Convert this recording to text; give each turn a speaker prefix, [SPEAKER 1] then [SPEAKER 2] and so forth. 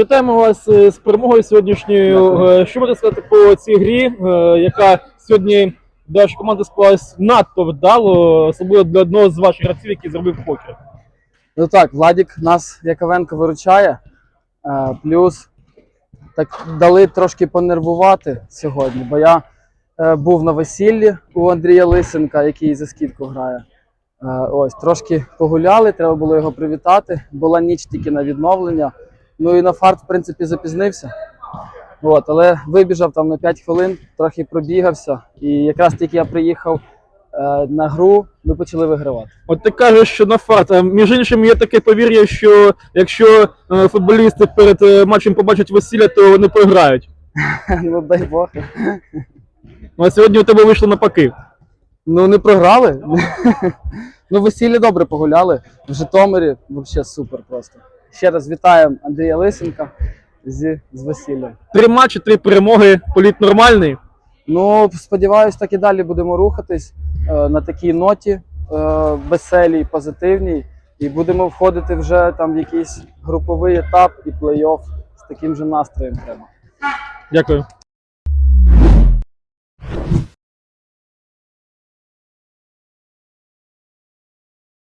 [SPEAKER 1] Вітаємо вас е, з перемогою сьогоднішньою. Е, Що можете сказати по цій грі, е, яка сьогодні для вашої команди склалась надто вдало, особливо для одного з ваших гравців, який зробив покер.
[SPEAKER 2] Ну так, Владік нас Яковенко виручає. Плюс так дали трошки понервувати сьогодні, бо я був на весіллі у Андрія Лисенка, який за скидку грає. Ось, трошки погуляли, треба було його привітати. Була ніч тільки на відновлення. Ну і на фарт, в принципі, запізнився. От, але вибіжав там на 5 хвилин, трохи пробігався. І якраз тільки я приїхав е, на гру, ми почали вигравати.
[SPEAKER 1] От ти кажеш, що на фарт. А Між іншим, є таке повір'я, що якщо е, футболісти перед е, матчем побачать весілля, то вони програють.
[SPEAKER 2] ну дай Бог.
[SPEAKER 1] Ну, а сьогодні у тебе вийшло навпаки.
[SPEAKER 2] Ну, не програли. ну, весілля добре погуляли. В Житомирі взагалі супер просто. Ще раз вітаємо Андрія Лисенка з, з весіллям.
[SPEAKER 1] Три матчі, три перемоги, політ нормальний.
[SPEAKER 2] Ну, сподіваюсь, так і далі будемо рухатись е, на такій ноті е, веселій, позитивній. І будемо входити вже там в якийсь груповий етап і плей-офф з таким же настроєм треба.
[SPEAKER 1] Дякую.